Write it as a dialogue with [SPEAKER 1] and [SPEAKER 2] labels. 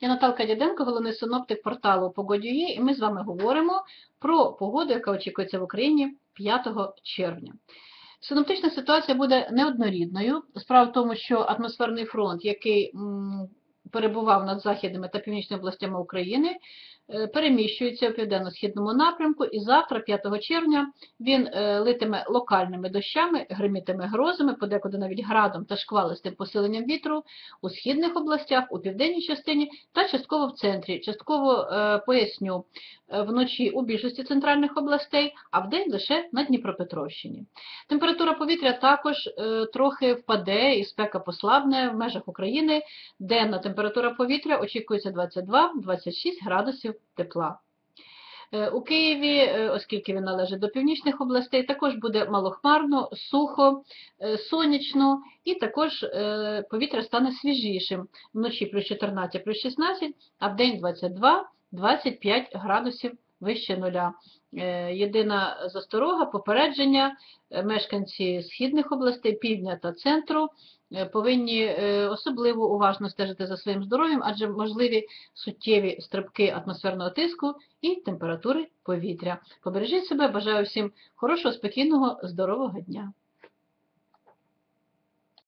[SPEAKER 1] Я Наталка Дяденко, головний синоптик порталу Погодює, і ми з вами говоримо про погоду, яка очікується в Україні 5 червня. Синоптична ситуація буде неоднорідною. Справа в тому, що атмосферний фронт, який перебував над західними та північними областями України, е, переміщується у південно-східному напрямку, і завтра, 5 червня, він е, литиме локальними дощами, гримітиме грозами, подекуди навіть градом та шквалистим посиленням вітру у східних областях, у південній частині та частково в центрі. Частково е, поясню вночі у більшості центральних областей, а вдень лише на Дніпропетровщині. Температура повітря також трохи впаде і спека послабне в межах України. Денна температура повітря очікується 22-26 градусів тепла. Е, У Києві, е, оскільки він належить до північних областей, також буде малохмарно, сухо, е, сонячно і також повітря стане свіжішим. Вночі плюс 14, плюс 16, а в день 22-25 градусів вище нуля. Е, Єдина засторога, попередження, е, мешканці східних областей, півдня та центру е, повинні особливо уважно стежити за своїм здоров'ям, адже можливі суттєві стрибки атмосферного тиску і температури повітря. Побережіть себе, бажаю всім хорошого, спокійного, здорового дня.